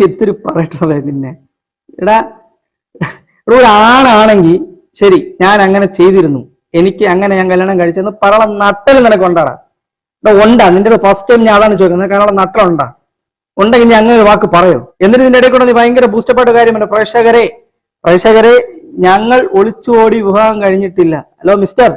ഇത്തിരി പറയട്ടതേ പിന്നെ എടാ ഇവിടെ ഒരു ആണാണെങ്കിൽ ശരി ഞാൻ അങ്ങനെ ചെയ്തിരുന്നു. എനിക്ക് അങ്ങനെ ഞാൻ കല്യാണം കഴിച്ചെന്ന് പറള നട്ടൽ നിനക്ക് ഉണ്ടാടാ. എടാ ഉണ്ടാ നിന്റെ ഫസ്റ്റ് ടൈം ഞാൻ അതാണ് ചോദിക്കുന്നത്. അതിനുള്ള നട്ടലുണ്ടാ ഉണ്ടെങ്കിൽ നീ അങ്ങനെ ഒരു വാക്ക് പറയോ. എന്നിട്ട് ഇതിന്റെ ഇടയിൽ കൂടെ നീ ഭയങ്കര ബൂസ്റ്റപ്പായിട്ട് കാര്യമല്ല പ്രേക്ഷകരെ പ്രേക്ഷകരെ ഞങ്ങൾ ഒളിച്ചോടി വിവാഹം കഴിഞ്ഞിട്ടില്ല. ഹലോ മിസ്റ്റർ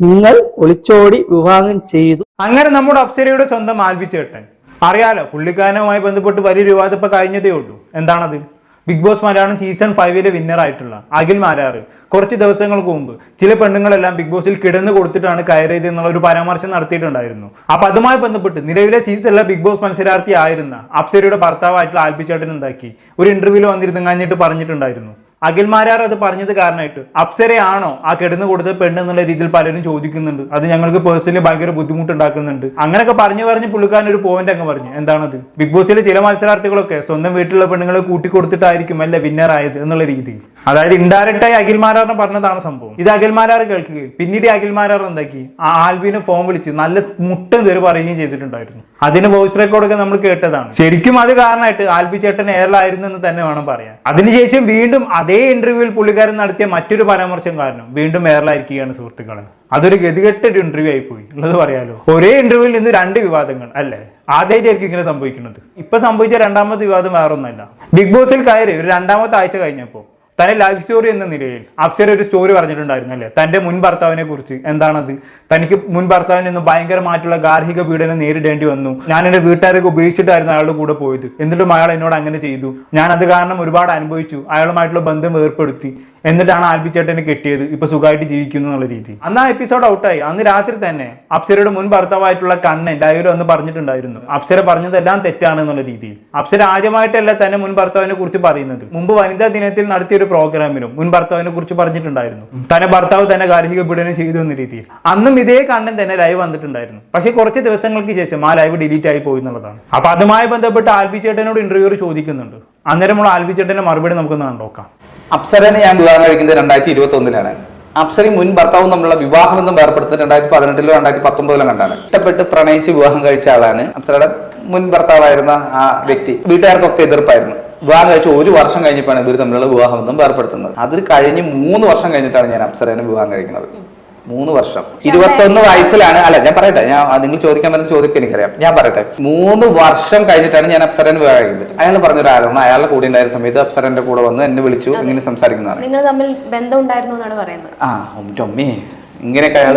നിങ്ങൾ ഒളിച്ചോടി വിവാഹം ചെയ്തു. അങ്ങനെ നമ്മുടെ അപ്സരയുടെ സ്വന്തം ആൽബിച്ചേട്ടൻ അറിയാലോ പുള്ളിക്കാരനുമായി ബന്ധപ്പെട്ട് വലിയ വിവാദം ഇപ്പൊ കഴിഞ്ഞതേ ഉള്ളൂ. എന്താണത്? ബിഗ് ബോസ് മലയാളം സീസൺ ഫൈവിലെ വിന്നർ ആയിട്ടുള്ള അഖിൽ മാരാറ് കുറച്ച് ദിവസങ്ങൾക്ക് മുമ്പ് ചില പെണ്ണുങ്ങളെല്ലാം ബിഗ് ബോസിൽ കിടന്നു കൊടുത്തിട്ടാണ് കയറിയത് എന്നുള്ള ഒരു പരാമർശം നടത്തിയിട്ടുണ്ടായിരുന്നു. അപ്പൊ അതുമായി ബന്ധപ്പെട്ട് നിലവിലെ സീസണിലെ ബിഗ് ബോസ് മത്സരാർത്ഥി ആയിരുന്ന അപ്സരയുടെ ഭർത്താവായിട്ടുള്ള ആൽബിച്ചേട്ടൻ എന്താക്കി? ഒരു ഇന്റർവ്യൂവിൽ വന്നിരുന്നു കഴിഞ്ഞിട്ട് പറഞ്ഞിട്ടുണ്ടായിരുന്നു. അഖിൽമാരാർ അത് പറഞ്ഞത് കാരണമായിട്ട്. അപ്സരയാണോ ആ കിടന്നു കൊടുത്ത പെണ്ണ് എന്നുള്ള രീതിയിൽ പലരും ചോദിക്കുന്നുണ്ട്. അത് ഞങ്ങൾക്ക് പേഴ്സണലി ഭയങ്കര ബുദ്ധിമുട്ടുണ്ടാക്കുന്നുണ്ട്. അങ്ങനെയൊക്കെ പറഞ്ഞു പറഞ്ഞ് പുള്ളിക്കാരൻ ഒരു പോയിന്റ് അങ്ങ് പറഞ്ഞു. എന്താണത്? ബിഗ് ബോസിലെ ചില മത്സരാർത്ഥികളൊക്കെ സ്വന്തം വീട്ടിലുള്ള പെണ്ണുങ്ങളെ കൂട്ടിക്കൊടുത്തിട്ടായിരിക്കും അല്ല വിന്നർ ആയത് എന്നുള്ള രീതിയിൽ. അതായത് ഇൻഡയറക്റ്റായി ആയി അഖിൽമാരാറിനെ പറഞ്ഞതാണ് സംഭവം. ഇത് അഖിൽമാരാർ കേൾക്കുകയും പിന്നീട് ഈ അഖിൽമാരാർ എന്താക്കി? ആ ആൽബിനെ ഫോൺ വിളിച്ച് നല്ല മുട്ട തെറി പറയുകയും ചെയ്തിട്ടുണ്ടായിരുന്നു. അതിന് വോയിസ് റെക്കോർഡൊക്കെ നമ്മൾ കേട്ടതാണ്. ശരിക്കും അത് കാരണമായിട്ട് ആൽബി ചേട്ടൻ എയറിലായിരുന്നു എന്ന് തന്നെ വേണം പറയാൻ. അതിനുശേഷം വീണ്ടും അതേ ഇന്റർവ്യൂവിൽ പുള്ളിക്കാരൻ നടത്തിയ മറ്റൊരു പരാമർശം കാരണം വീണ്ടും എയറിലായിരിക്കുകയാണ് സുഹൃത്തുക്കളെ. അതൊരു ഗതികെട്ട ഒരു ഇന്റർവ്യൂ ആയി പോയി. ഉള്ളത് പറയാലോ? ഒരേ ഇന്റർവ്യൂവിൽ നിന്ന് രണ്ട് വിവാദങ്ങൾ അല്ലേ? ആദ്യമായിട്ടായിരിക്കും ഇങ്ങനെ സംഭവിക്കുന്നത്. ഇപ്പൊ സംഭവിച്ച രണ്ടാമത്തെ വിവാദം വേറൊന്നല്ല ബിഗ് ബോസിൽ കയറി ഒരു രണ്ടാമത്തെ ആഴ്ച കഴിഞ്ഞപ്പോൾ തന്റെ ലൈഫ് സ്റ്റോറി എന്ന നിലയിൽ അപ്സര ഒരു സ്റ്റോറി പറഞ്ഞിട്ടുണ്ടായിരുന്നു അല്ലേ? തന്റെ മുൻ ഭർത്താവിനെ കുറിച്ച് എന്താണത്? തനിക്ക് മുൻ ഭർത്താവിൽ നിന്ന് ഭയങ്കരമായിട്ടുള്ള ഗാർഹിക പീഡനം നേരിടേണ്ടി വന്നു. ഞാൻ എന്റെ വീട്ടുകാരൊക്കെ ഉപേക്ഷിച്ചിട്ടായിരുന്നു അയാളുടെ കൂടെ പോയത്. എന്നിട്ടും അയാൾ എന്നോട് അങ്ങനെ ചെയ്തു. ഞാൻ അത് കാരണം ഒരുപാട് അനുഭവിച്ചു. അയാളുമായിട്ടുള്ള ബന്ധം ഏർപ്പെടുത്തി. എന്നിട്ടാണ് ആൽബിച്ചേട്ടനെ കെട്ടിയത്. ഇപ്പൊ സുഖമായിട്ട് ജീവിക്കുന്നു എന്നുള്ള രീതി. അന്ന് ആ എപ്പിസോഡ് ഔട്ടായി അന്ന് രാത്രി തന്നെ അപ്സരയുടെ മുൻ ഭർത്താവായിട്ടുള്ള കണ്ണൻ ലൈവിൽ ഒന്ന് പറഞ്ഞിട്ടുണ്ടായിരുന്നു. അപ്സര പറഞ്ഞതെല്ലാം തെറ്റാണ് എന്നുള്ള രീതിയിൽ. അപ്സര ആദ്യമായിട്ടല്ല തന്നെ മുൻ ഭർത്താവിനെ കുറിച്ച് പറയുന്നത്. മുമ്പ് വനിതാ ദിനത്തിൽ നടത്തിയ ഒരു പ്രോഗ്രാമിലും മുൻ ഭർത്താവിനെ കുറിച്ച് പറഞ്ഞിട്ടുണ്ടായിരുന്നു. തന്നെ ഭർത്താവ് തന്നെ ഗാർഹിക പീഡനം ചെയ്തു എന്ന രീതിയിൽ. അന്നും ഇതേ കണ്ടൻ തന്നെ ലൈവ് വന്നിട്ടുണ്ടായിരുന്നു. പക്ഷേ കുറച്ച് ദിവസങ്ങൾക്ക് ശേഷം ആ ലൈവ് ഡിലീറ്റ് ആയി പോയി എന്നുള്ളതാണ്. അപ്പൊ അതുമായി ബന്ധപ്പെട്ട് ആൽബി ചേട്ടനോട് ഇന്റർവ്യൂ ചോദിക്കുന്നുണ്ട്. അന്നേരമുള്ള ആൽബി ചേട്ടന്റെ മറുപടി നമുക്കൊന്ന് നോക്കാം. അപ്സരനെ ഞാൻ വിവാഹം കഴിക്കുന്നത് രണ്ടായിരത്തി ഇരുപത്തി ഒന്നിലാണ് അപ്സരയും മുൻ ഭർത്താവും തമ്മിലുള്ള വിവാഹബന്ധം വേർപ്പെടുത്തുന്നത് രണ്ടായിരത്തി പതിനെട്ടിലോ രണ്ടായിരത്തി പത്തൊമ്പതിലോ കണ്ടാണ്. ഇഷ്ടപ്പെട്ട് പ്രണയിച്ച് വിവാഹം കഴിച്ച ആളാണ് അപ്സരയുടെ മുൻ ഭർത്താവായിരുന്ന ആ വ്യക്തി. വീട്ടുകാർക്കൊക്കെ എതിർപ്പായിരുന്നു. വിവാഹം കഴിച്ച് ഒരു വർഷം കഴിഞ്ഞപ്പോഴാണ് ഇവർ തമ്മിലുള്ള വിവാഹബന്ധം വേർപ്പെടുത്തുന്നത് അത് കഴിഞ്ഞ് മൂന്ന് വർഷം കഴിഞ്ഞിട്ടാണ് ഞാൻ അപ്സരേനെ വിവാഹം കഴിക്കുന്നത്. മൂന്ന് വർഷം. ഇരുപത്തൊന്ന് വയസ്സിലാണ് അല്ല ഞാൻ പറയട്ടെ ഞാൻ നിങ്ങൾ ചോദിക്കാൻ പറ്റുന്ന ചോദ്യം എനിക്കറിയാം. ഞാൻ പറയട്ടെ മൂന്ന് വർഷം കഴിഞ്ഞിട്ടാണ് ഞാൻ അപ്സരൻ വിവാഹം കഴിക്കുന്നത്. അയാൾ പറഞ്ഞൊരു ആരോപണം അയാളുടെ കൂടെ ഉണ്ടായിരുന്ന സമയത്ത് അപ്സരന്റെ കൂടെ വന്നു എന്നെ വിളിച്ചു ഇങ്ങനെ സംസാരിക്കുന്നതാണ്. നിങ്ങൾ തമ്മിൽ ബന്ധം ഉണ്ടായിരുന്നു എന്നാണ് പറയുന്നത്. ആ ഒമ്മി ഇങ്ങനെയൊക്കെ അയാൾ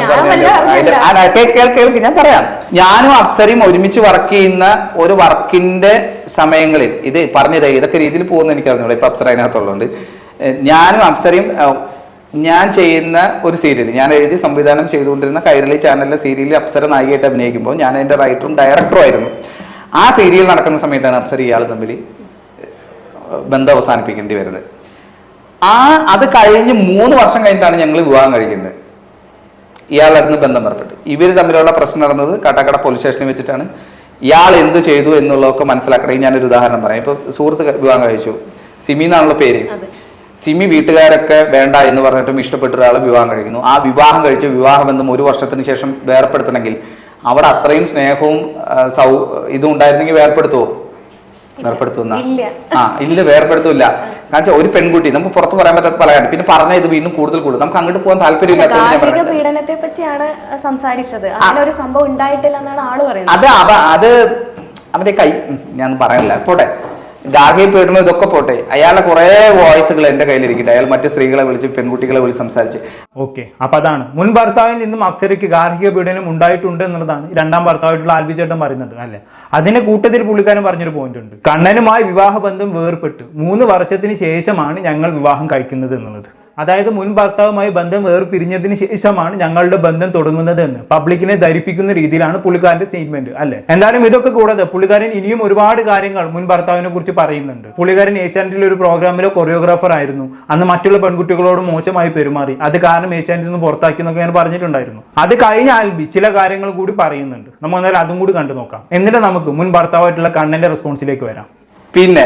ഞാൻ പറയാം. ഞാനും അപ്സരയും ഒരുമിച്ച് വർക്ക് ചെയ്യുന്ന ഒരു വർക്കിന്റെ സമയങ്ങളിൽ ഇത് പറഞ്ഞത് ഇതൊക്കെ രീതിയിൽ പോകുന്ന എനിക്ക് അറിഞ്ഞോളൂ ഇപ്പൊ അപ്സര അതിനകത്തുള്ളതുകൊണ്ട്. ഞാനും അപ്സരയും ഞാൻ ചെയ്യുന്ന ഒരു സീരിയൽ ഞാൻ എഴുതി സംവിധാനം ചെയ്തുകൊണ്ടിരുന്ന കൈരളി ചാനലിലെ സീരിയലിൽ അപ്സര നായികയായിട്ട് അഭിനയിക്കുമ്പോൾ ഞാൻ അതിന്റെ റൈറ്ററും ഡയറക്ടറും ആയിരുന്നു. ആ സീരിയൽ നടക്കുന്ന സമയത്താണ് അപ്സര ഇയാൾ തമ്മിൽ ബന്ധം അവസാനിപ്പിക്കേണ്ടി വരുന്നത്. ആ അത് കഴിഞ്ഞ് മൂന്ന് വർഷം കഴിഞ്ഞിട്ടാണ് ഞങ്ങൾ വിവാഹം കഴിക്കുന്നത്. ഇയാളായിരുന്നു ബന്ധം ഏർപ്പെട്ടു. ഇവർ തമ്മിലുള്ള പ്രശ്നം നടന്നത് കാട്ടാക്കട പോലീസ് സ്റ്റേഷനിൽ വെച്ചിട്ടാണ്. ഇയാൾ എന്ത് ചെയ്തു എന്നുള്ളതൊക്കെ മനസ്സിലാക്കണമെങ്കിൽ ഞാനൊരു ഉദാഹരണം പറയാം. ഇപ്പൊ സുഹൃത്ത് വിവാഹം കഴിച്ചു. സിമി എന്നാണല്ലോ പേര്. സിമി വീട്ടുകാരൊക്കെ വേണ്ട എന്ന് പറഞ്ഞിട്ടും ഇഷ്ടപ്പെട്ട ഒരാൾ വിവാഹം കഴിക്കുന്നു. ആ വിവാഹം കഴിച്ച് വിവാഹബന്ധം ഒരു വർഷത്തിന് ശേഷം വേർപ്പെടുത്തണമെങ്കിൽ അവിടെ അത്രയും സ്നേഹവും സൗ ഇതും ഉണ്ടായിരുന്നെങ്കിൽ വേർപ്പെടുത്തുവോ? വേർപ്പെടുത്തുന്ന? ഇല്ല. ആ ഇല്ല വേർപ്പെടുത്തില്ല. കാരണം ഒരു പെൺകുട്ടി നമുക്ക് പുറത്ത് പറയാൻ പറ്റാത്ത പല കാര്യം. പിന്നെ പറഞ്ഞ ഇത് വീണ്ടും കൂടുതൽ കൂടുതൽ നമുക്ക് അങ്ങോട്ട് പോകാൻ താല്പര്യം ഞാൻ ഗാർഹിക പറയുന്നത് പീഡനത്തെ പറ്റിയാണ് സംസാരിച്ചത്. ഒരു സംഭവം ഉണ്ടായിട്ടില്ല എന്നാണ് ആൾ പറയുന്നത്. അത് അത് അവന്റെ കൈ ഞാൻ പറയണില്ല. പോട്ടെ. ഗാർഹിക പീഡനം ഇതൊക്കെ പോട്ടെ. അയാളെ കുറെ വോയിസുകൾ എന്റെ കയ്യിലിരിക്കട്ടെ അയാൾ മറ്റു സ്ത്രീകളെ വിളിച്ച് പെൺകുട്ടികളെ വിളിച്ച് സംസാരിച്ച്. ഓക്കെ. അപ്പൊ അതാണ്. മുൻ ഭർത്താവിൽ നിന്നും അക്ഷരയ്ക്ക് ഗാർഹിക പീഡനം ഉണ്ടായിട്ടുണ്ട് എന്നുള്ളതാണ്. രണ്ടാം ഭർത്താവായിട്ടുള്ള ആൽബി ചേട്ടൻ പറയുന്നത് അല്ലെ? അതിന്റെ കൂട്ടത്തിൽ പുള്ളിക്കാരൻ പറഞ്ഞൊരു പോയിന്റ് ഉണ്ട്. കണ്ണനുമായി വിവാഹബന്ധം വേർപെട്ട്. മൂന്ന് വർഷത്തിന് ശേഷമാണ് ഞങ്ങൾ വിവാഹം കഴിക്കുന്നത് എന്നുള്ളത്. അതായത് മുൻ ഭർത്താവുമായി ബന്ധം വേർപിരിഞ്ഞതിന് ശേഷമാണ് ഞങ്ങളുടെ ബന്ധം തുടങ്ങുന്നത് എന്ന് പബ്ലിക്കിനെ ധരിപ്പിക്കുന്ന രീതിയിലാണ് പുള്ളിക്കാരന്റെ സ്റ്റേറ്റ്മെന്റ് അല്ലെ? എന്തായാലും ഇതൊക്കെ കൂടാതെ പുള്ളിക്കാരൻ ഇനിയും ഒരുപാട് കാര്യങ്ങൾ മുൻ ഭർത്താവിനെ കുറിച്ച് പറയുന്നുണ്ട്. പുള്ളിക്കാരൻ ഏഷ്യാനെറ്റിലെ ഒരു പ്രോഗ്രാമിലെ കൊറിയോഗ്രാഫർ ആയിരുന്നു. അന്ന് മറ്റുള്ള പെൺകുട്ടികളോട് മോശമായി പെരുമാറി. അത് കാരണം ഏഷ്യാനെറ്റിൽ നിന്ന് പുറത്താക്കി എന്നൊക്കെ ഞാൻ പറഞ്ഞിട്ടുണ്ടായിരുന്നു. അത് കഴിഞ്ഞ ആൽബി ചില കാര്യങ്ങൾ കൂടി പറയുന്നുണ്ട്. നമുക്ക് എന്തായാലും അതും കൂടി കണ്ടു നോക്കാം എന്നിട്ട് നമുക്ക് മുൻ ഭർത്താവായിട്ടുള്ള കണ്ണന്റെ റെസ്പോൺസിലേക്ക് വരാം. പിന്നെ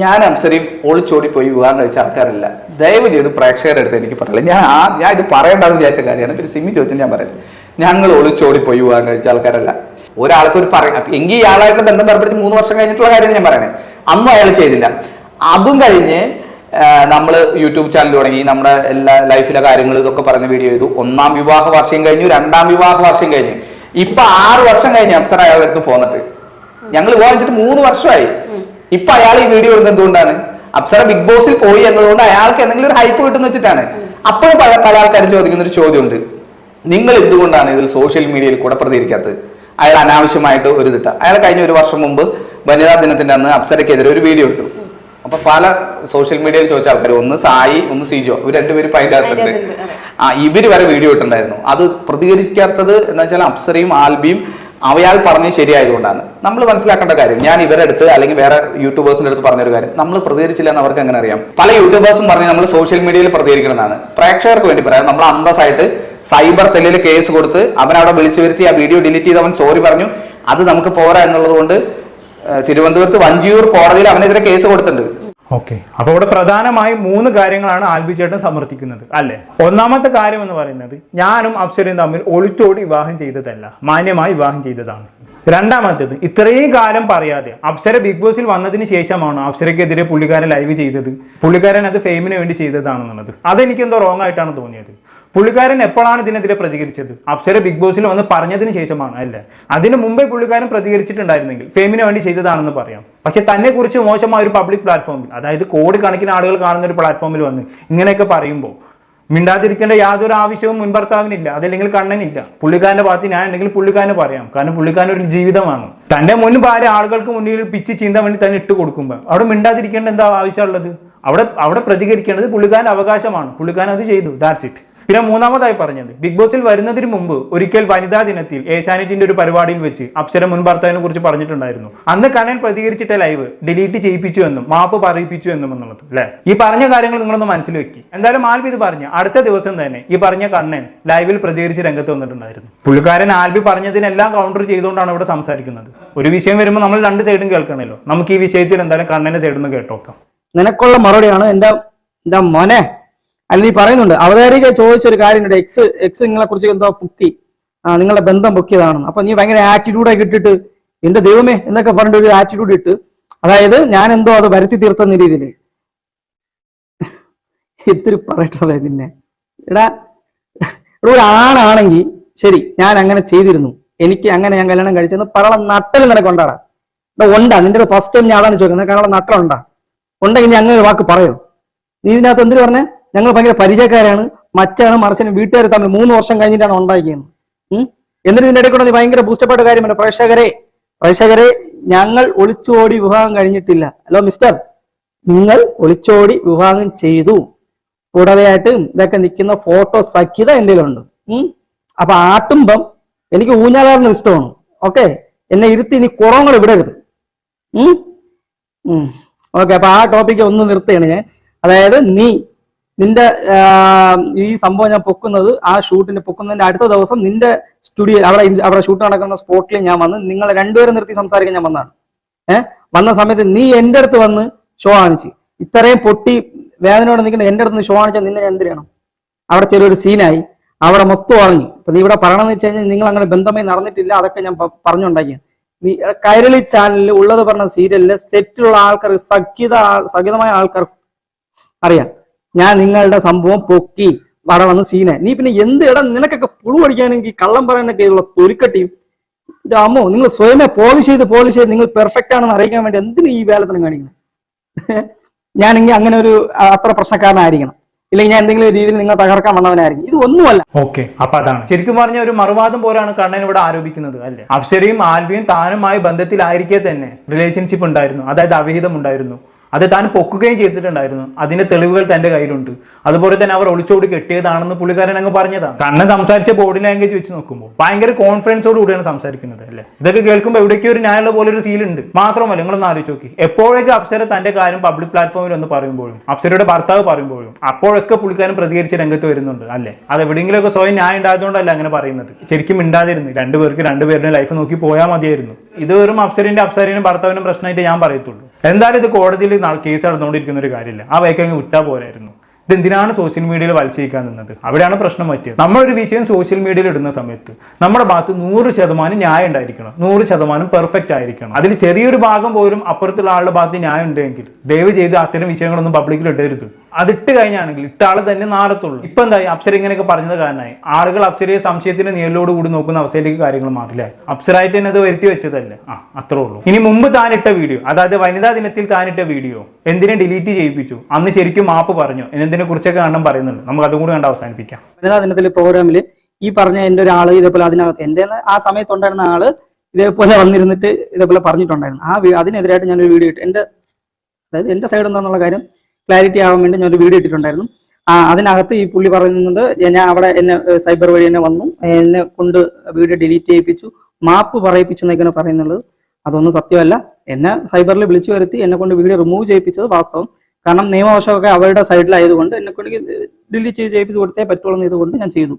ഞാൻ അംസരിയും ഒളിച്ചോടി പോയി വിവാഹം കഴിച്ച ആൾക്കാരല്ല. ദയവ് ചെയ്ത് പ്രേക്ഷകരുടെ അടുത്ത് എനിക്ക് പറയില്ല ഞാൻ ആ ഞാൻ ഇത് പറയേണ്ടതെന്ന് വിചാരിച്ച കാര്യമാണ്. പിന്നെ സിമ്മി ചോദിച്ചാൽ ഞാൻ പറയാം ഞങ്ങൾ ഒളിച്ചോടി പോയി വിവാഹം കഴിച്ച ആൾക്കാരല്ല. ഒരാൾക്ക് ഒരു പറയാം എങ്കിൽ ഇയാളായിട്ട് ബന്ധം ഏർപ്പെടുത്തി മൂന്ന് വർഷം കഴിഞ്ഞിട്ടുള്ള കാര്യം ഞാൻ പറയണേ. അന്നും അയാൾ ചെയ്തില്ല. അതും കഴിഞ്ഞ് നമ്മൾ യൂട്യൂബ് ചാനൽ തുടങ്ങി നമ്മുടെ എല്ലാ ലൈഫിലെ കാര്യങ്ങൾ ഇതൊക്കെ പറഞ്ഞ വീഡിയോ ചെയ്തു. ഒന്നാം വിവാഹ വർഷം കഴിഞ്ഞു രണ്ടാം വിവാഹ വർഷം കഴിഞ്ഞു. ഇപ്പൊ ആറ് വർഷം കഴിഞ്ഞ് അംസർ അയാളുടെ പോന്നിട്ട്. ഞങ്ങൾ വിവാഹിച്ചിട്ട് മൂന്ന് വർഷമായി. ഇപ്പൊ അയാൾ ഈ വീഡിയോ ഇടുന്നത് എന്തുകൊണ്ടാണ്? അപ്സര ബിഗ് ബോസിൽ പോയി എന്നതുകൊണ്ട് അയാൾക്ക് എന്തെങ്കിലും ഒരു ഹൈപ്പ് കിട്ടുന്ന വെച്ചിട്ടാണ്. അപ്പോഴും പല പല ആൾക്കാരും ചോദിക്കുന്ന ഒരു ചോദ്യമുണ്ട്. നിങ്ങൾ എന്തുകൊണ്ടാണ് ഇതിൽ സോഷ്യൽ മീഡിയയിൽ കൂടെ പ്രതികരിക്കാത്തത്? അയാൾ അനാവശ്യമായിട്ട് ഒരു ഇതിട്ട. അയാൾ കഴിഞ്ഞ ഒരു വർഷം മുമ്പ് വനിതാ ദിനത്തിന്റെ അന്ന് അപ്സരക്കെതിരെ ഒരു വീഡിയോ ഇട്ടു. അപ്പൊ പല സോഷ്യൽ മീഡിയയിൽ ചോദിച്ച ആൾക്കാർ ഒന്ന് സായി ഒന്ന് സീജോ ഇവർ രണ്ടുപേരും അകത്തുണ്ട്. ആ ഇവർ വരെ വീഡിയോ ഇട്ടുണ്ടായിരുന്നു. അത് പ്രതികരിക്കാത്തത് എന്ന് വെച്ചാൽ അപ്സരയും ആൽബിയും അവയാൾ പറഞ്ഞ് ശരിയായതുകൊണ്ടാണ്. നമ്മൾ മനസ്സിലാക്കേണ്ട കാര്യം ഞാൻ ഇവരുടെ അടുത്ത് അല്ലെങ്കിൽ വേറെ യൂട്യൂബേഴ്സിന്റെ അടുത്ത് പറഞ്ഞൊരു കാര്യം നമ്മൾ പ്രതികരിച്ചില്ല എന്ന് അവർക്ക് എങ്ങനെ അറിയാം? പല യൂട്യൂബേഴ്സും പറഞ്ഞ് നമ്മൾ സോഷ്യൽ മീഡിയയിൽ പ്രതികരിക്കണമെന്നാണ്. പ്രേക്ഷകർക്ക് വേണ്ടി പറയാം നമ്മൾ അന്തസ്സായിട്ട് സൈബർ സെല്ലിൽ കേസ് കൊടുത്ത് അവൻ അവിടെ വിളിച്ചു വരുത്തി ആ വീഡിയോ ഡിലീറ്റ് ചെയ്ത് അവൻ സോറി പറഞ്ഞു. അത് നമുക്ക് പോരാ എന്നുള്ളത് കൊണ്ട് തിരുവനന്തപുരത്ത് വഞ്ചിയൂർ കോടതിയിൽ അവനെതിരെ കേസ് കൊടുത്തിട്ടുണ്ട്. ഓക്കെ. അപ്പോൾ ഇവിടെ പ്രധാനമായി മൂന്ന് കാര്യങ്ങളാണ് ആൽബി ചേട്ടൻ സമർത്ഥിക്കുന്നത് അല്ലേ? ഒന്നാമത്തെ കാര്യം എന്ന് പറയുന്നത് ഞാനും അപ്സരയും തമ്മിൽ ഒളിച്ചോടി വിവാഹം ചെയ്തതല്ല മാന്യമായി വിവാഹം ചെയ്തതാണ്. രണ്ടാമത്തേത് ഇത്രയും കാലം പറയാതെ അപ്സര ബിഗ് ബോസിൽ വന്നതിന് ശേഷമാണ് അപ്സരയ്ക്കെതിരെ പുള്ളിക്കാരൻ ലൈവ് ചെയ്തത്? പുള്ളിക്കാരൻ അത് ഫെയിമിന് വേണ്ടി ചെയ്തതാണെന്നുള്ളത്. അതെനിക്കെന്തോ റോങ് ആയിട്ടാണ് തോന്നിയത്. പുള്ളിക്കാരൻ എപ്പോഴാണ് ഇതിനെതിരെ പ്രതികരിച്ചത്? അപ്സര ബിഗ് ബോസിൽ വന്ന് പറഞ്ഞതിന് ശേഷമാണ് അല്ലേ? അതിന് മുമ്പേ പുള്ളിക്കാരൻ പ്രതികരിച്ചിട്ടുണ്ടായിരുന്നെങ്കിൽ ഫെയിമിന് വേണ്ടി ചെയ്തതാണെന്ന് പറയാം. പക്ഷെ തന്നെ കുറിച്ച് മോശമായ ഒരു പബ്ലിക് പ്ലാറ്റ്ഫോമിൽ അതായത് കോടിക്കണക്കിന് ആളുകൾ കാണുന്ന ഒരു പ്ലാറ്റ്ഫോമിൽ വന്ന് ഇങ്ങനെയൊക്കെ പറയുമ്പോൾ മിണ്ടാതിരിക്കേണ്ട യാതൊരു ആവശ്യവും മുൻഭർത്താവിനില്ല അതല്ലെങ്കിൽ കണ്ണനില്ല. പുള്ളിക്കാരന്റെ ഭാഗത്ത് ഞാൻ ഉണ്ടെങ്കിൽ പുള്ളിക്കാരന് പറയാം. കാരണം പുള്ളിക്കാരൻ ഒരു ജീവിതമാണ്. തന്റെ മുൻ ഭാര്യ ആളുകൾക്ക് മുന്നിൽ പിച്ച് ചീന്താൻ വേണ്ടി തന്നെ ഇട്ട് കൊടുക്കുമ്പോൾ അവിടെ മിണ്ടാതിരിക്കേണ്ട എന്താ ആവശ്യമുള്ളത്? അവിടെ അവിടെ പ്രതികരിക്കേണ്ടത് പുള്ളിക്കാരൻ അവകാശമാണ്. പുള്ളിക്കാരൻ അത് ചെയ്തു. ദാറ്റ്സ് ഇറ്റ് പിന്നെ മൂന്നാമതായി പറഞ്ഞത്. ബിഗ് ബോസിൽ വരുന്നതിന് മുമ്പ് ഒരിക്കൽ വനിതാ ദിനത്തിൽ ഏഷ്യാനെറ്റിന്റെ ഒരു പരിപാടിയിൽ വെച്ച് അപ്സര മുൻ ഭർത്താവിനെ കുറിച്ച് പറഞ്ഞിട്ടുണ്ടായിരുന്നു. അന്ന് കണ്ണൻ പ്രതികരിച്ചിട്ട ലൈവ് ഡിലീറ്റ് ചെയ്യിപ്പിച്ചു എന്നും മാപ്പ് പറയിപ്പിച്ചു എന്നും എന്നുള്ളത് അല്ലെ? ഈ പറഞ്ഞ കാര്യങ്ങൾ നിങ്ങളൊന്ന് മനസ്സിൽ വെക്കി എന്തായാലും ആൽബി ഇത് പറഞ്ഞു അടുത്ത ദിവസം തന്നെ ഈ പറഞ്ഞ കണ്ണൻ ലൈവിൽ പ്രതികരിച്ച് രംഗത്ത് വന്നിട്ടുണ്ടായിരുന്നു. പുള്ളിക്കാരൻ ആൽബി പറഞ്ഞതിനെല്ലാം കൗണ്ടർ ചെയ്തുകൊണ്ടാണ് ഇവിടെ സംസാരിക്കുന്നത്. ഒരു വിഷയം വരുമ്പോൾ നമ്മൾ രണ്ട് സൈഡും കേൾക്കണല്ലോ നമുക്ക് ഈ വിഷയത്തിൽ എന്തായാലും കണ്ണന്റെ സൈഡിൽ നിന്ന് കേട്ടോക്കാം. നിനക്കുള്ള മറുപടിയാണ് എന്റെ എന്റെ മോനെ. അല്ല നീ പറയുന്നുണ്ട്. അവതാരിക ചോദിച്ചൊരു കാര്യമുണ്ട്. എക്സ് എക്സ് നിങ്ങളെ കുറിച്ച് എന്തോ പൊക്കി ആ നിങ്ങളുടെ ബന്ധം പൊക്കിയതാണെന്ന്. അപ്പൊ നീ ഭയങ്കര ആറ്റിറ്റ്യൂഡൊക്കെ ഇട്ടിട്ട് എന്റെ ദൈവമേ എന്നൊക്കെ പറഞ്ഞിട്ട് ഒരു ആറ്റിറ്റ്യൂഡ് ഇട്ട് അതായത് ഞാൻ എന്തോ അത് വരുത്തി തീർത്തുന്ന രീതിയിൽ ഇത്തിരി പറയട്ടതേ നിന്നെ. എടാ ഒരു ആണാണെങ്കിൽ ശരി ഞാൻ അങ്ങനെ ചെയ്തിരുന്നു. എനിക്ക് അങ്ങനെ ഞാൻ കല്യാണം കഴിച്ചെന്ന് പറയണം നട്ടൽ നിനക്ക് ഉണ്ടാടാ. ഇവിടെ ഉണ്ടാ. നിന്റെ ഫസ്റ്റ് ടൈം ഞാൻ അതാണ് ചോദിക്കുന്നത്. അങ്ങനെ നട്ടലുണ്ടാ. ഉണ്ടെങ്കിൽ നീ അങ്ങനെ ഒരു വാക്ക് പറയോ. നീ ഇതിനകത്ത് എന്തിനു പറഞ്ഞേ? ഞങ്ങൾ ഭയങ്കര പരിചയക്കാരാണ്. മറ്റാണ് മറച്ചനും വീട്ടുകാർ തമ്മിൽ മൂന്ന് വർഷം കഴിഞ്ഞിട്ടാണ് ഉണ്ടാക്കിയത്? എന്നിട്ട് ഇതിന്റെ ഇടയിൽ കൂടെ നീ ഭയങ്കര ബൂസ്റ്റപ്പെട്ട കാര്യമല്ല പ്രേക്ഷകരെ പ്രേക്ഷകരെ ഞങ്ങൾ ഒളിച്ചോടി വിവാഹം കഴിഞ്ഞിട്ടില്ല. ഹലോ മിസ്റ്റർ നിങ്ങൾ ഒളിച്ചോടി വിവാഹം ചെയ്തു. കൂടാതെയായിട്ട് ഇതൊക്കെ നിൽക്കുന്ന ഫോട്ടോ സഖ്യത എന്റെ കയ്യിലുണ്ട്. ഉം? അപ്പൊ ആട്ടുമ്പം എനിക്ക് ഊഞ്ഞാലാറിന് ഇഷ്ടമാണ്. ഓക്കെ എന്നെ ഇരുത്തി നീ കുറവങ്ങൾ കൂടെ വിടരുത് ഓക്കെ അപ്പൊ ആ ടോപ്പിക്ക് ഒന്ന് നിർത്തുകയാണ് ഞാൻ. അതായത് നീ നിന്റെ ഈ സംഭവം ഞാൻ പൊക്കുന്നത് ആ ഷൂട്ടിന്റെ പൊക്കുന്നതിന്റെ അടുത്ത ദിവസം നിന്റെ സ്റ്റുഡിയോ അവിടെ അവിടെ ഷൂട്ട് നടക്കുന്ന സ്പോട്ടിൽ ഞാൻ വന്ന് നിങ്ങളെ രണ്ടുപേരും നിർത്തി സംസാരിക്കാൻ ഞാൻ വന്നതാണ്. ഏഹ് വന്ന സമയത്ത് നീ എന്റെ അടുത്ത് വന്ന് ഷോ കാണിച്ച്. ഇത്രയും പൊട്ടി വേദനയോടെ നിൽക്കുന്ന എന്റെ അടുത്ത് ഷോ കാണിച്ചാൽ നിന്നെ ഞാൻ എന്ത് ചെയ്യണം? അവിടെ ചെറിയൊരു സീനായി അവിടെ മൊത്തം അറിഞ്ഞു. ഇപ്പൊ നീ ഇവിടെ പറയണമെന്ന് വെച്ച് കഴിഞ്ഞാൽ നിങ്ങൾ അങ്ങനെ ബന്ധമായി നടന്നിട്ടില്ല. അതൊക്കെ ഞാൻ പറഞ്ഞുണ്ടാക്കിയത്. നീ കൈരളി ചാനലിൽ ഉള്ളത് പറഞ്ഞ സീരിയലിലെ സെറ്റിലുള്ള ആൾക്കാർ സഖ്യത സഖിതമായ ആൾക്കാർ അറിയാം. ഞാൻ നിങ്ങളുടെ സംഭവം പൊക്കി അവിടെ വന്ന് സീനെ. നീ പിന്നെ എന്ത് ഇടം നിനക്കൊക്കെ പുളു പഠിക്കാനെങ്കിൽ കള്ളം പറയാനൊക്കെ ഉള്ള തൊലിക്കട്ടിയും. രാമോ നിങ്ങൾ സ്വയമേ പോളിഷ് ചെയ്ത് പോളിഷ് ചെയ്ത് നിങ്ങൾ പെർഫെക്റ്റ് ആണെന്ന് അറിയിക്കാൻ വേണ്ടി എന്തിനു ഈ വേലത്തിനും കാണിക്കുന്നത് ഞാനെങ്കിൽ അങ്ങനെ ഒരു അത്ര പ്രശ്നക്കാരനായിരിക്കണം. ഇല്ലെങ്കിൽ ഞാൻ എന്തെങ്കിലും രീതിയിൽ നിങ്ങൾ തകർക്കാൻ വന്നവനായിരിക്കും. ഇത് ഒന്നുമല്ല. ഓക്കെ അപ്പൊ അതാണ്. ശരിക്കും പറഞ്ഞ ഒരു മറുവാദം പോലാണ് കണ്ണൻ ഇവിടെ ആരോപിക്കുന്നത് അല്ലെ? അപ്സരയും ആൽബിയും താനുമായി ബന്ധത്തിലായിരിക്കെ തന്നെ റിലേഷൻഷിപ്പ് ഉണ്ടായിരുന്നു. അതായത് അവിഹിതം ഉണ്ടായിരുന്നു. അത് താൻ പൊക്കുകയും ചെയ്തിട്ടുണ്ടായിരുന്നു. അതിന്റെ തെളിവുകൾ തന്റെ കയ്യിലുണ്ട്. അതുപോലെ തന്നെ അവർ ഒളിച്ചോടി കെട്ടിയതാണെന്ന് പുള്ളിക്കാരൻ അങ്ങ് പറഞ്ഞതാണ് കണ്ണൻ സംസാരിച്ച ബോഡി ലാംഗ്വേജ് വെച്ച് നോക്കുമ്പോൾ ഭയങ്കര കോൺഫിഡൻസോട് കൂടിയാണ് സംസാരിക്കുന്നത് അല്ലെ? ഇതൊക്കെ കേൾക്കുമ്പോൾ എവിടേക്കോ ഒരു ന്യായമുള്ള പോലെ ഒരു ഫീൽ ഉണ്ട്. മാത്രമല്ല നിങ്ങളൊന്ന് ആലോചിച്ച് നോക്കി. എപ്പോഴൊക്കെ അപ്സര തന്റെ കാര്യം പബ്ലിക് പ്ലാറ്റ്ഫോമിൽ ഒന്ന് പറയുമ്പോഴും അപ്സരയുടെ ഭർത്താവ് പറയുമ്പോഴും അപ്പോഴൊക്കെ പുള്ളിക്കാരൻ പ്രതികരിച്ച് രംഗത്ത് വരുന്നുണ്ട് അല്ലെ? അത് എവിടെയെങ്കിലുമൊക്കെ സ്വയം ന്യായം ഉണ്ടായതുകൊണ്ടല്ല അങ്ങനെ പറയുന്നത്? ശരിക്കും മിണ്ടാതിരുന്നു. രണ്ടുപേർക്ക് രണ്ടുപേരുടെ ലൈഫ് നോക്കി പോയാൽ മതിയായിരുന്നു. ഇത് വെറും അപ്സരിന്റെ അപ്സരിനും ഭർത്താവിനും പ്രശ്നമായിട്ട് ഞാൻ പറയത്തുള്ളൂ. എന്തായാലും ഇത് കോടതിയിൽ നാളെ കേസ് നടന്നുകൊണ്ടിരിക്കുന്ന ഒരു കാര്യമില്ല. ആ വൈക്ക് അങ്ങ് വിട്ടാൽ പോരായിരുന്നു. ഇതെന്തിനാണ് സോഷ്യൽ മീഡിയയിൽ വലിച്ചേക്കാൻ നിന്നത്? അവിടെയാണ് പ്രശ്നം പറ്റിയത്. നമ്മളൊരു വിഷയം സോഷ്യൽ മീഡിയയിൽ ഇടുന്ന സമയത്ത് നമ്മുടെ ഭാഗത്ത് നൂറ് ശതമാനം ന്യായം ഉണ്ടായിരിക്കണം. നൂറ് ശതമാനം പെർഫെക്റ്റ് ആയിരിക്കണം. അതിൽ ചെറിയൊരു ഭാഗം പോലും അപ്പുറത്തുള്ള ആളുടെ ഭാഗത്ത് ന്യായം ഉണ്ടെങ്കിൽ ദയവ് ചെയ്ത് അത്തരം വിഷയങ്ങളൊന്നും പബ്ലിക്കിൽ ഇടരുത്. അതിട്ട് കഴിഞ്ഞാണെങ്കിൽ ഇട്ട ആൾ തന്നെ നാടത്തുള്ളൂ. ഇപ്പൊ എന്തായി? അപ്സര ഇങ്ങനെയൊക്കെ പറഞ്ഞത് കാരണമായി. ആളുകൾ അപ്സരയെ സംശയത്തിന്റെ നേരിലോട് കൂടി നോക്കുന്ന അവസ്ഥയിലേക്ക് കാര്യങ്ങൾ മാറില്ലേ? അപ്സരായിട്ട് തന്നെ അത് വരുത്തി വെച്ചതല്ലേ? ആ അത്രേ ഉള്ളൂ. ഇനി മുമ്പ് താനിട്ട വീഡിയോ അതായത് വനിതാ ദിനത്തിൽ താനിട്ട വീഡിയോ എന്തിനെ ഡിലീറ്റ് ചെയ്യിപ്പിച്ചു? അന്ന് ശരിക്കും മാപ്പ് പറഞ്ഞു. എന്നതിനെ കുറിച്ചൊക്കെ കാണാൻ പറയുന്നുണ്ട്. നമുക്ക് അതും കൂടി കണ്ട് അവസാനിപ്പിക്കാം. വനിതാ ദിനത്തിലെ പ്രോഗ്രാമിൽ ഈ പറഞ്ഞ എന്റെ ഒരാൾ ഇതേപോലെ അതിനകത്ത് എന്റെ ആ സമയത്തുണ്ടായിരുന്ന ആൾ ഇതേപോലെ വന്നിരുന്നിട്ട് ഇതേപോലെ പറഞ്ഞിട്ടുണ്ടായിരുന്നു. ആ അതിനെതിരായിട്ട് ഞാനൊരു വീഡിയോ ഇട്ട് എന്റെ അതായത് എന്റെ സൈഡ് എന്താണെന്നുള്ള കാര്യം ക്ലാരിറ്റി ആവാൻ വേണ്ടി ഞാനൊരു വീഡിയോ ഇട്ടിട്ടുണ്ടായിരുന്നു. അതിനകത്ത് ഈ പുള്ളി പറയുന്നത് ഞാൻ അവിടെ എന്നെ സൈബർ വഴി എന്നെ വന്നു. എന്നെ കൊണ്ട് വീഡിയോ ഡിലീറ്റ് ചെയ്യിപ്പിച്ചു. മാപ്പ് പറയിപ്പിച്ചു എന്നൊക്കെയാണ് പറയുന്നുള്ളത് അതൊന്നും സത്യമല്ല. എന്നെ സൈബറിൽ വിളിച്ചു വരുത്തി എന്നെ കൊണ്ട് വീഡിയോ റിമൂവ് ചെയ്യിപ്പിച്ചത് വാസ്തവം. കാരണം നിയമവശമൊക്കെ അവരുടെ സൈഡിലായതുകൊണ്ട് എന്നെ കൊണ്ട് ഡിലീറ്റ് ചെയ്യിപ്പിച്ച് കൊടുത്തേ പറ്റുള്ളൂ ഇതുകൊണ്ട് ഞാൻ ചെയ്തു.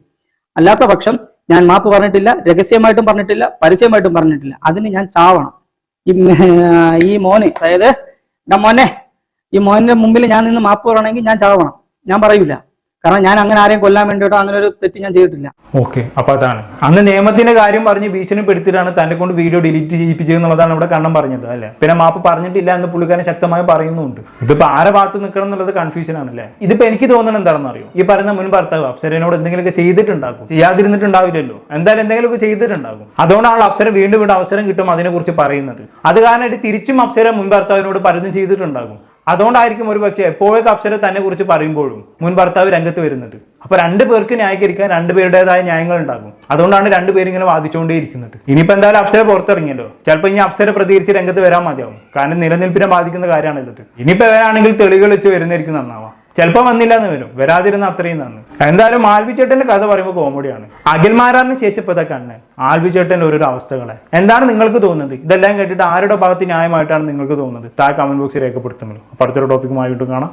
അല്ലാത്ത പക്ഷം ഞാൻ മാപ്പ് പറഞ്ഞിട്ടില്ല രഹസ്യമായിട്ടും പറഞ്ഞിട്ടില്ല പരസ്യമായിട്ടും പറഞ്ഞിട്ടില്ല. അതിന് ഞാൻ ചാവണം. ഈ മോനെ അതായത് മോനെ ഈ മോഹന്റെ മുമ്പിൽ ഞാൻ നിന്ന് മാപ്പ് പറയണമെങ്കിൽ ഞാൻ ചാവണം. ഞാൻ പറയൂല. കാരണം ഞാൻ അങ്ങനെ ആരെയും കൊല്ലാൻ വേണ്ടിയിട്ടോ അങ്ങനെ ഒരു തെറ്റ് ഞാൻ ചെയ്തിട്ടില്ല. ഓക്കെ അപ്പൊ അതാണ്. അന്ന് നിയമത്തിന്റെ കാര്യം പറഞ്ഞ് ഭീഷണിപ്പെടുത്തിയിട്ടാണ് തന്നെ കൊണ്ട് വീഡിയോ ഡിലീറ്റ് ചെയ്യിപ്പിച്ചത് എന്നുള്ളതാണ് ഇവിടെ കണ്ണം പറഞ്ഞത് അല്ലേ? പിന്നെ മാപ്പ് പറഞ്ഞിട്ടില്ല എന്ന് പുള്ളിക്കാരൻ ശക്തമായി പറയുന്നുണ്ട്. ഇതിപ്പോ ആരെ ഭാഗത്ത് നിൽക്കണം എന്നുള്ളത് കൺഫ്യൂഷൻ ആണല്ലേ? ഇതിപ്പോ എനിക്ക് തോന്നുന്നത് എന്താണെന്ന് അറിയോ? ഈ പറയുന്ന മുൻ ഭർത്താവ് അപ്സരനോട് എന്തെങ്കിലുമൊക്കെ ചെയ്തിട്ടുണ്ടാകും ചെയ്യാതിരുന്നിട്ടുണ്ടാവില്ലല്ലോ. എന്തായാലും എന്തെങ്കിലുമൊക്കെ ചെയ്തിട്ടുണ്ടാകും. അതുകൊണ്ടാണ് അപ്സര വീണ്ടും വീണ്ടും അവസരം കിട്ടും അതിനെക്കുറിച്ച് പറയുന്നത്. അത് കാരണമായിട്ട് തിരിച്ചും അപ്സര മുൻ ഭർത്താവിനോട് പലതും ചെയ്തിട്ടുണ്ടാകും. അതുകൊണ്ടായിരിക്കും ഒരു പക്ഷേ എപ്പോഴൊക്കെ അപ്സര തന്നെ കുറിച്ച് പറയുമ്പോഴും മുൻ ഭർത്താവ് രംഗത്ത് വരുന്നത്. അപ്പൊ രണ്ടു പേർക്ക് ന്യായീകരിക്കാൻ രണ്ടുപേരുടേതായ ന്യായങ്ങൾ ഉണ്ടാകും. അതുകൊണ്ടാണ് രണ്ടുപേരും ഇങ്ങനെ വാദിച്ചുകൊണ്ടേയിരിക്കുന്നത്. ഇനിയിപ്പോ എന്തായാലും അപ്സര പുറത്തിറങ്ങിയല്ലോ? ചിലപ്പോൾ ഇനി അപ്സര പ്രതികരിച്ച് രംഗത്ത് വരാൻ മതിയാവും. കാരണം നിലനിൽപ്പിനെ ബാധിക്കുന്ന കാര്യമാണ് ഇത് ഇനിയിപ്പോ വരാണെങ്കിൽ തെളികൾ വെച്ച് വരുന്നതായിരിക്കും നന്നാവാം. ചിലപ്പോൾ വന്നില്ല എന്ന് വരും. വരാതിരുന്ന അത്രയും നന്ന്. എന്തായാലും ആൽബി കഥ പറയുമ്പോൾ കോമഡിയാണ്. അഖിൽമാരാറിന് ശേഷം ഇപ്പൊ ഇതൊക്കെ ആൽബി ചേട്ടന്റെ ഓരോരോ അവസ്ഥകളെ. എന്താണ് നിങ്ങൾക്ക് തോന്നുന്നത്? ഇതെല്ലാം കേട്ടിട്ട് ആരുടെ ഭാഗത്ത് ന്യായമായിട്ടാണ് നിങ്ങൾക്ക് തോന്നുന്നത്? താഴെ കമന്റ് ബോക്സിൽ രേഖപ്പെടുത്തുമല്ലോ അപ്പൊ അടുത്തൊരു ടോപ്പിക്കുമായിട്ട് കാണാം.